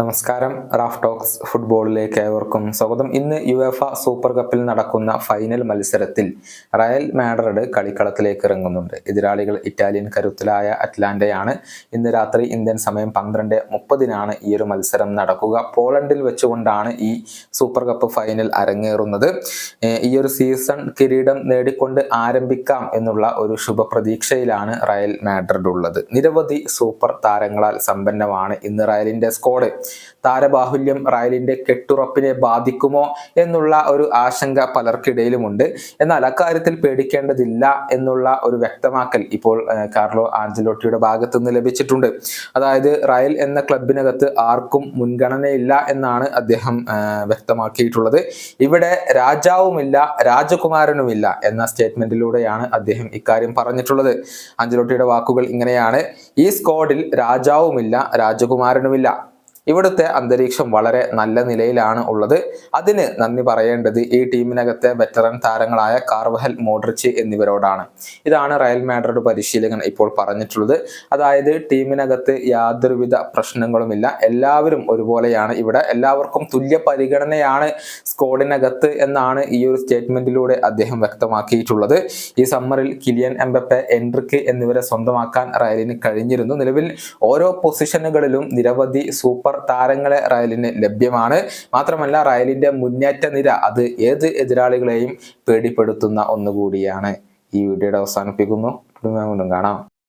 നമസ്കാരം. Raf talks ഫുട്ബോളിലേക്ക് ഏവർക്കും സ്വാഗതം. ഇന്ന് യു എഫ് സൂപ്പർ കപ്പിൽ നടക്കുന്ന ഫൈനൽ മത്സരത്തിൽ റയൽ മാഡ്രിഡ് കളിക്കളത്തിലേക്ക് ഇറങ്ങുന്നുണ്ട്. എതിരാളികൾ ഇറ്റാലിയൻ കരുത്തലായ അറ്റ്ലാന്റയാണ്. ഇന്ന് രാത്രി ഇന്ത്യൻ സമയം പന്ത്രണ്ട് മുപ്പതിനാണ് ഈ ഒരു മത്സരം നടക്കുക. പോളണ്ടിൽ വെച്ചുകൊണ്ടാണ് ഈ സൂപ്പർ കപ്പ് ഫൈനൽ അരങ്ങേറുന്നത്. ഈ ഒരു സീസൺ കിരീടം നേടിക്കൊണ്ട് ആരംഭിക്കാം എന്നുള്ള ഒരു ശുഭപ്രതീക്ഷയിലാണ് റയൽ മാഡ്രിഡ് ഉള്ളത്. നിരവധി സൂപ്പർ താരങ്ങളാൽ സമ്പന്നമാണ് ഇന്ന് റയലിന്റെ സ്ക്വാഡ്. താരബാഹുല്യം റയലിന്റെ കെട്ടുറപ്പിനെ ബാധിക്കുമോ എന്നുള്ള ഒരു ആശങ്ക പലർക്കിടയിലുമുണ്ട്. എന്നാൽ അക്കാര്യത്തിൽ പേടിക്കേണ്ടതില്ല എന്നുള്ള ഒരു വ്യക്തമാക്കൽ ഇപ്പോൾ കാർലോ ആഞ്ചലോട്ടിയുടെ ഭാഗത്തുനിന്ന് ലഭിച്ചിട്ടുണ്ട്. അതായത് റയൽ എന്ന ക്ലബിനകത്ത് ആർക്കും മുൻഗണനയില്ല എന്നാണ് അദ്ദേഹം വ്യക്തമാക്കിയിട്ടുള്ളത്. ഇവിടെ രാജാവുമില്ല രാജകുമാരനുമില്ല എന്ന സ്റ്റേറ്റ്മെന്റിലൂടെയാണ് അദ്ദേഹം ഇക്കാര്യം പറഞ്ഞിട്ടുള്ളത്. അഞ്ചലോട്ടിയുടെ വാക്കുകൾ ഇങ്ങനെയാണ്. ഈ സ്ക്വാഡിൽ രാജാവുമില്ല രാജകുമാരനുമില്ല. ഇവിടുത്തെ അന്തരീക്ഷം വളരെ നല്ല നിലയിലാണ് ഉള്ളത്. അതിന് നന്ദി പറയേണ്ടത് ഈ ടീമിനകത്തെ വെറ്ററൻ താരങ്ങളായ കാർവഹൽ മോഡ്രിച്ച് എന്നിവരോടാണ്. ഇതാണ് റയൽ മാഡ്രിഡ് പരിശീലകൻ ഇപ്പോൾ പറഞ്ഞിട്ടുള്ളത്. അതായത് ടീമിനകത്ത് യാതൊരുവിധ പ്രശ്നങ്ങളുമില്ല. എല്ലാവരും ഒരുപോലെയാണ് ഇവിടെ. എല്ലാവർക്കും തുല്യ പരിഗണനയാണ് സ്കോഡിനകത്ത് എന്നാണ് ഈ ഒരു സ്റ്റേറ്റ്മെന്റിലൂടെ അദ്ദേഹം വ്യക്തമാക്കിയിട്ടുള്ളത്. ഈ സമ്മറിൽ കിലിയൻ എംബപ്പെ എൻട്രിക്ക് എന്നിവരെ സ്വന്തമാക്കാൻ റയലിന് കഴിഞ്ഞിരുന്നു. നിലവിൽ ഓരോ പൊസിഷനുകളിലും നിരവധി സൂപ്പർ താരങ്ങളെ റയലിന് ലഭ്യമാണ്. മാത്രമല്ല റയലിന്റെ മുന്നേറ്റ നിര അത് ഏത് എതിരാളികളെയും പേടിപ്പെടുത്തുന്ന ഒന്നുകൂടിയാണ്. ഈ വീഡിയോയുടെ അവസാനിപ്പിക്കുന്നു. വീണ്ടും കാണാം.